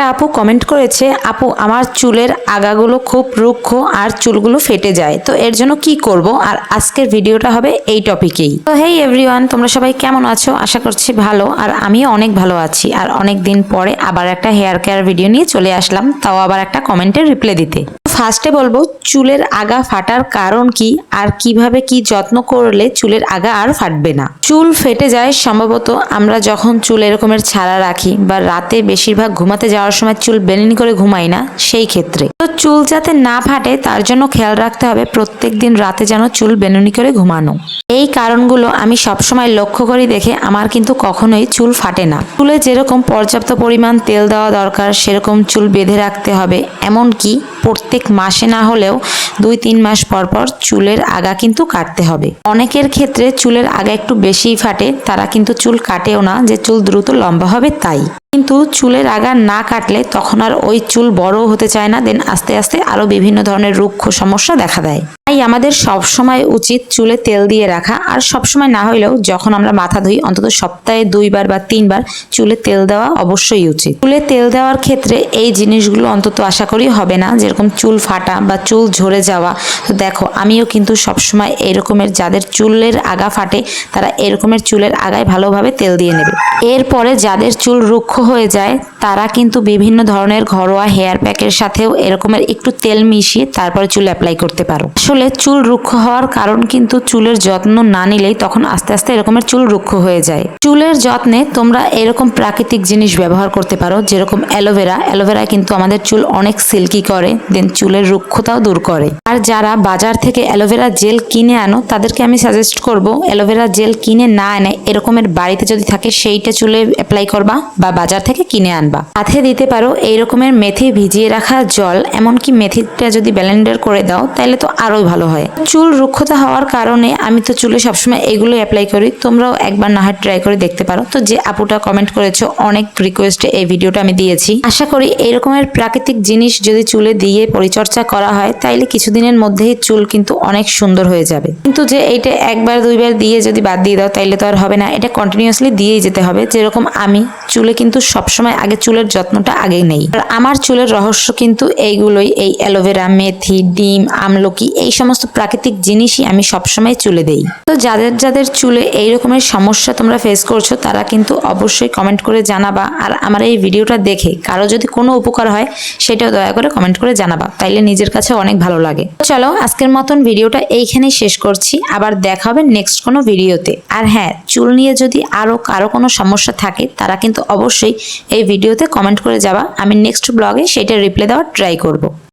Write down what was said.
একটা আপু কমেন্ট করেছে, আপু, আমার চুলের আগাগুলো খুব রুক্ষ আর চুলগুলো ফেটে যায়, তো এর জন্য কি করব? আর আজকের ভিডিওটা হবে এই টপিকেই। তো হেই এভরিওয়ান তোমরা সবাই কেমন আছো? আশা করছি ভালো, আর আমিও অনেক ভালো আছি। আর অনেক দিন পরে আবার একটা হেয়ার কেয়ার ভিডিও নিয়ে চলে আসলাম, তাও আবার একটা কমেন্টের রিপ্লাই দিতে। ফার্স্টে বলব, চুলের আগা ফাটার কারণ কি আর কীভাবে কি যত্ন করলে চুলের আগা আর ফাটবে না? চুল ফেটে যায় সম্ভবত আমরা যখন চুল এরকমের ছাড়া রাখি বা রাতে বেশিরভাগ ঘুমাতে যাওয়ার সময় চুল বেনিনি করে ঘুমাই না, সেই ক্ষেত্রে। তো চুল যাতে না ফাটে তার জন্য খেয়াল রাখতে হবে প্রত্যেক দিন রাতে যেন চুল বেনুনি করে ঘুমানো। এই কারণগুলো আমি সবসময় লক্ষ্য করি দেখে আমার কিন্তু কখনোই চুল ফাটে না। চুলে যেরকম পর্যাপ্ত পরিমাণ তেল দেওয়া দরকার, সেরকম চুল বেঁধে রাখতে হবে। এমনকি প্রত্যেক মাসে না হলেও দুই তিন মাস পর পর চুলের আগা কিন্তু কাটতে হবে। অনেকের ক্ষেত্রে চুলের আগা একটু বেশিই ফাটে, তারা কিন্তু চুল কাটেও না যে চুল দ্রুত লম্বা হবে তাই। কিন্তু চুলের আগা না কাটলে তখন আর ওই চুল বড় হতে চায় না, দেন আস্তে আস্তে আরও বিভিন্ন ধরনের রুক্ষ সমস্যা দেখা দেয়। আমাদের সব সময় উচিত চুলে তেল দিয়ে রাখা, আর সব সময় না হইলেও যখন আমরা মাথা ধুই, অন্তত সপ্তাহে দুইবার বা তিনবার চুলে তেল দেওয়া অবশ্যই উচিত। চুলে তেল দেওয়ার ক্ষেত্রে এই জিনিসগুলো অন্তত আশা করি হবে না। যেরকম চুল ফাটা বা চুল ঝরে যাওয়া, তো দেখো, আমিও কিন্তু সব সবসময় এরকমের যাদের চুলের আগা ফাটে, তারা এরকমের চুলের আগায় ভালোভাবে তেল দিয়ে নেবে। এরপরে যাদের চুল রুক্ষ হয়ে যায়, তারা কিন্তু বিভিন্ন ধরনের ঘরোয়া হেয়ার প্যাকের সাথেও এরকমের একটু তেল মিশিয়ে তারপরে চুল অ্যাপ্লাই করতে পারো। আসলে চুল রুক্ষ হওয়ার কারণ কিন্তু চুলের যত্ন না নিলেই তখন আস্তে আস্তে এরকমের চুল রুক্ষ হয়ে যায়। চুলের যত্নে তোমরা এরকম প্রাকৃতিক জিনিস ব্যবহার করতে পারো, যেরকম অ্যালোভেরা। অ্যালোভেরা কিন্তু আমাদের চুল অনেক সিল্কি করে, দেন চুলের রুক্ষতাও দূর করে। আর যারা বাজার থেকে অ্যালোভেরা জেল কিনে আনো, তাদেরকে আমি সাজেস্ট করব, অ্যালোভেরা জেল কিনে না এনে এরকমের বাড়িতে যদি থাকে, সেইটা চুলে অ্যাপ্লাই করবা বা বাজার থেকে কিনে আনবা। সাথে দিতে পারো এই রকমের মেথি ভিজিয়ে রাখা জল, এমনকি মেথিটা যদি ব্লেন্ডার করে দাও তাহলে তো আরোই ভালো হয়। চুল রুক্ষতা হওয়ার কারণে আমি তো চুলে সবসময় এগুলো অ্যাপ্লাই করি। তোমরাও একবার না হয় ট্রাই করে দেখতে পারো। তো যে আপুটা কমেন্ট করেছ, অনেক রিকোয়েস্টে এই ভিডিওটা আমি দিয়েছি। আশা করি এই রকমের প্রাকৃতিক জিনিস যদি চুলে দিয়ে পরিচর্যা করা হয়, তাইলে কিছুদিনের মধ্যেই চুল কিন্তু অনেক সুন্দর হয়ে যাবে। কিন্তু যে এইটা একবার, দুইবার দিয়ে যদি বাদ দিয়ে দাও, তাইলে তো আর হবে না। এটা কন্টিনিউয়াসলি দিয়েই যেতে হবে। যেরকম আমি, চুলে কিন্তু সবসময় আগে চুলের যত্নটা আগেই নেই। আর আমার চুলের রহস্য কিন্তু এইগুলোই। এই অ্যালোভেরা মেথি, ডিম, আমলকি এই সমস্ত প্রাকৃতিক জিনিসই আমি সবসময় চুলে দেই। তো যাদের যাদের চুলে এই রকমের সমস্যা তোমরা ফেস করছ, তারা কিন্তু অবশ্যই কমেন্ট করে জানাবা আর আমার এই ভিডিওটা দেখে কারও যদি কোনো উপকার হয়, সেটাও দয়া করে কমেন্ট করে জানাবা। তাইলে নিজের কাছে অনেক ভালো লাগে। চলো, আজকের মতন ভিডিওটা এইখানেই শেষ করছি। আবার দেখা হবে নেক্সট কোনো ভিডিওতে। আর হ্যাঁ চুল নিয়ে যদি আরও কারও কোনো সমস্যা থাকে, তারা কিন্তু অবশ্যই এই ভিডিওতে কমেন্ট করে যাবা। আমি নেক্সট ব্লগে সেটা রিপ্লাই দেওয়ার ট্রাই করব।